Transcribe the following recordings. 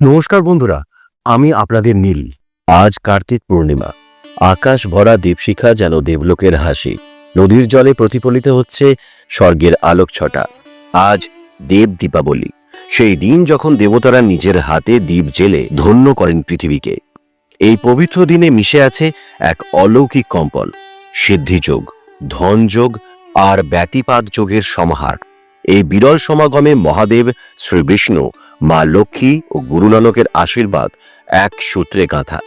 নমস্কার বন্ধুরা, আমি আপনাদের নীল। আজ কার্তিক পূর্ণিমা। আকাশ ভরা দীপশিখা যেন দেবলোকের হাসি। নদীর জলে প্রতিফলিত হচ্ছে স্বর্গের আলোক ছটা। আজ দেব দীপাবলি। সেই দিন যখন দেবতারা নিজের হাতে দ্বীপ জেলে ধন্য করেন পৃথিবীকে। এই পবিত্র দিনে মিশে আছে এক অলৌকিক কম্পন, সিদ্ধিযোগ, ধনযোগ আর ব্যতিপাত যোগের সমাহার। এই বিরল সমাগমে মহাদেব শ্রী বিষ্ণু, মা লক্ষ্মী ও গুরু নানকের আশীর্বাদ এক সূত্রে গাঁথা।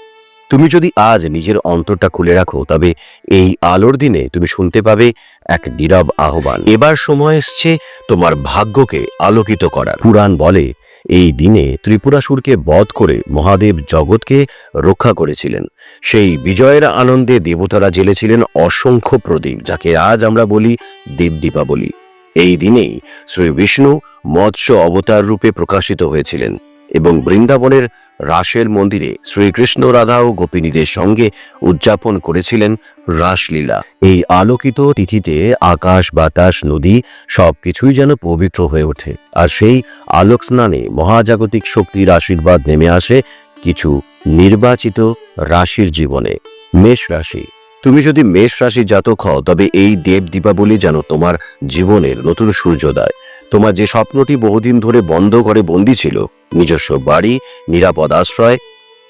তুমি যদি আজ নিজের অন্তরটা খুলে রাখো, তবে এই আলোর দিনে তুমি শুনতে পাবে এক নীরব আহ্বান। এবার সময় এসছে তোমার ভাগ্যকে আলোকিত করার। পুরাণ বলে, এই দিনে ত্রিপুরাসুরকে বধ করে মহাদেব জগৎকে রক্ষা করেছিলেন। সেই বিজয়ের আনন্দে দেবতারা জেলেছিলেন অসংখ্য প্রদীপ, যাকে আজ আমরা বলি দেব দীপাবলি এই দিনেই শ্রী বিষ্ণু মৎস্য অবতার রূপে প্রকাশিত হয়েছিলেন এবং বৃন্দাবনের রাসের মন্দিরে শ্রীকৃষ্ণ রাধা ও গোপিনীদের সঙ্গে উদযাপন করেছিলেন রাসলীলা। এই আলোকিত তিথিতে আকাশ, বাতাস, নদী সবকিছুই যেন পবিত্র হয়ে ওঠে আর সেই আলোক স্নানে মহাজাগতিক শক্তির আশীর্বাদ নেমে আসে কিছু নির্বাচিত রাশির জীবনে। মেষ রাশি তুমি যদি মেষ রাশি জাতক হও, তবে এই দেব দীপাবলি যেন তোমার জীবনের নতুন সূর্যোদয়। তোমার যে স্বপ্নটি বহুদিন ধরে বন্ধ করে বন্দী ছিল, নিজস্ব বাড়ি, নিরাপদ আশ্রয়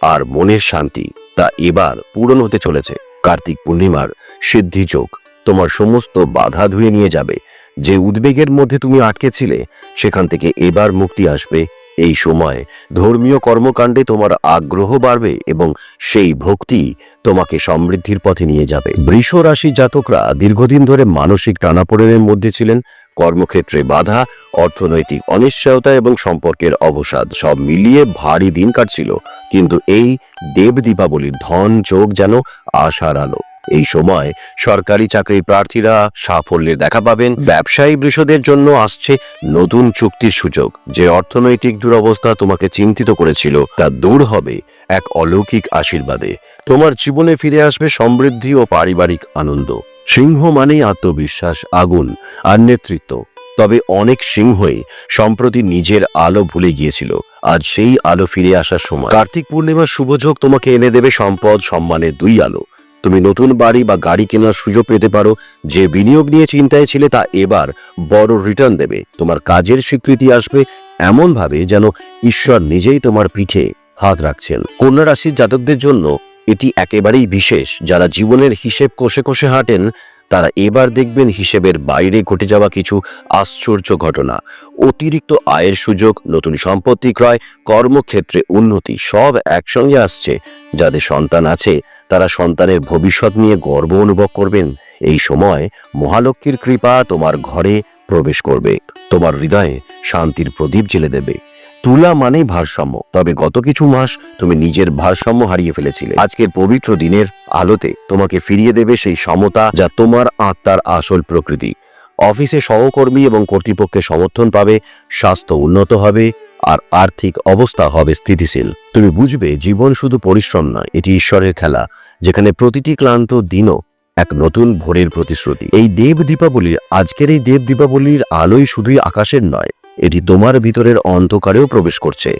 আর মনের শান্তি, তা এবার পূরণ হতে চলেছে। কার্তিক পূর্ণিমার সিদ্ধি চোখ তোমার সমস্ত বাধা ধুয়ে নিয়ে যাবে। যে উদ্বেগের মধ্যে তুমি আটকে ছিলে, সেখান থেকে এবার মুক্তি আসবে এই সময় ধর্মীয় কর্মকাণ্ডে তোমার আগ্রহ বাড়বে এবং সেই ভক্তি তোমাকে সমৃদ্ধির পথে নিয়ে যাবে। বৃষ রাশি জাতকরা দীর্ঘদিন ধরে মানসিক টানাপোড়েনের মধ্যে ছিলেন। কর্মক্ষেত্রে বাধা, অর্থনৈতিক অনিশ্চয়তা এবং সম্পর্কের অবসাদ সব মিলিয়ে ভারী দিন কাটছিল। কিন্তু এই দেব দীপাবলির ধন যোগ যেন আশার আলো। এই সময় সরকারি চাকরির প্রার্থীরা সাফল্যের দেখা পাবেন। ব্যবসায়ী বৃষদের জন্য আসছে নতুন চুক্তির সুযোগ। যে অর্থনৈতিক দুরবস্থা তোমাকে চিন্তিত করেছিল, তা দূর হবে এক অলৌকিক আশীর্বাদে। তোমার জীবনে ফিরে আসবে সমৃদ্ধি ও পারিবারিক আনন্দ। সিংহ মানেই আত্মবিশ্বাস, আগুন আর নেতৃত্ব। তবে অনেক সিংহই সম্প্রতি নিজের আলো ভুলে গিয়েছিল। আজ সেই আলো ফিরে আসার সময়। কার্তিক পূর্ণিমার শুভযোগ তোমাকে এনে দেবে সম্পদ, সম্মানের দুই আলো। তুমি নতুন বাড়ি বা গাড়ি কেনার সুযোগ পেতে পারো। যে বিনিয়োগ নিয়ে চিন্তায় ছিলে তা এবার বড় রিটার্ন দেবে। তোমার কাজের স্বীকৃতি আসবে এমনভাবে যেন ঈশ্বর নিজেই তোমার পিঠে হাত রাখছেন। কন্যা রাশির জাতকদের জন্য এটি একেবারেই বিশেষ। যারা জীবনের হিসেব কষে কষে হাঁটেন, তারা এবার দেখবেন হিসেবের বাইরে ঘটে যাওয়া কিছু আশ্চর্য ঘটনা। অতিরিক্ত আয়ের সুযোগ, নতুন সম্পত্তি ক্রয়, কর্মক্ষেত্রে উন্নতি সব একসঙ্গে আসছে। যাদের সন্তান আছে তারা সন্তানের ভবিষ্যৎ নিয়ে গর্ব অনুভব করবেন। এই সময় মহালক্ষ্মীর কৃপা তোমার ঘরে প্রবেশ করবে। তোমার হৃদয়ে শান্তির প্রদীপ জেলে দেবে। তুলা মানেই ভারসাম্য। তবে গত কিছু মাস তুমি নিজের ভারসাম্য হারিয়ে ফেলেছিলে। আজকের পবিত্র দিনের আলোতে তোমাকে ফিরিয়ে দেবে সেই সমতা যা তোমার আত্মার আসল প্রকৃতি। অফিসে সহকর্মী এবং কর্তৃপক্ষের সমর্থন পাবে, স্বাস্থ্য উন্নত হবে আর আর্থিক অবস্থা হবে স্থিতিশীল। তুমি বুঝবে, জীবন শুধু পরিশ্রম নয়, এটি ঈশ্বরের খেলা, যেখানে প্রতিটি ক্লান্ত দিনও এক নতুন ভোরের প্রতিশ্রুতি। এই দেব দীপাবলির, আজকের এই দেব দীপাবলির আলোই শুধুই আকাশের নয়, এটি তোমার ভিতরের অন্ধকারেও প্রবেশ করছে।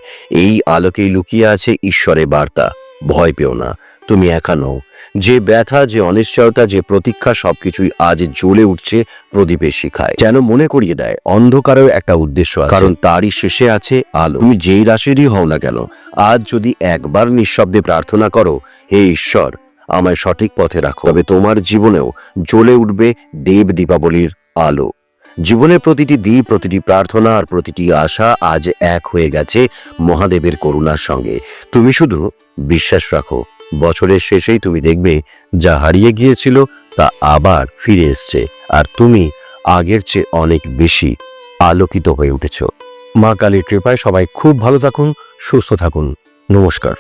এই আলোকেই লুকিয়ে আছে ঈশ্বরের বার্তা। ভয় পেও না, তুমি একা নও যে ব্যথা, যে অনিশ্চয়তা, যে প্রতীক্ষা সবকিছুই আজ জ্বলে উঠছে প্রদীপের শিখায়। যেন মনে করিয়ে দেয়, অন্ধকারেও একটা উদ্দেশ্য আছে। কারণ তারই শেষে আছে আলো। তুমি যেই রাশিরই হও না কেন, আজ যদি একবার নিঃশব্দে প্রার্থনা করো, হে ঈশ্বর, আমায় সঠিক পথে রাখো। তবে তোমার জীবনেও জ্বলে উঠবে দেব দীপাবলির আলো। জীবনের প্রতিটি দ্বীপ, প্রতিটি প্রার্থনা আর প্রতিটি আশা আজ এক হয়ে গেছে মহাদেবের করুণার সঙ্গে। তুমি শুধু বিশ্বাস রাখো, বছরের শেষেই তুমি দেখবে যা হারিয়ে গিয়েছিল তা আবার ফিরে এসছে আর তুমি আগের চেয়ে অনেক বেশি আলোকিত হয়ে উঠেছ। মা কালীর কৃপায় সবাই খুব ভালো থাকুন, সুস্থ থাকুন। নমস্কার।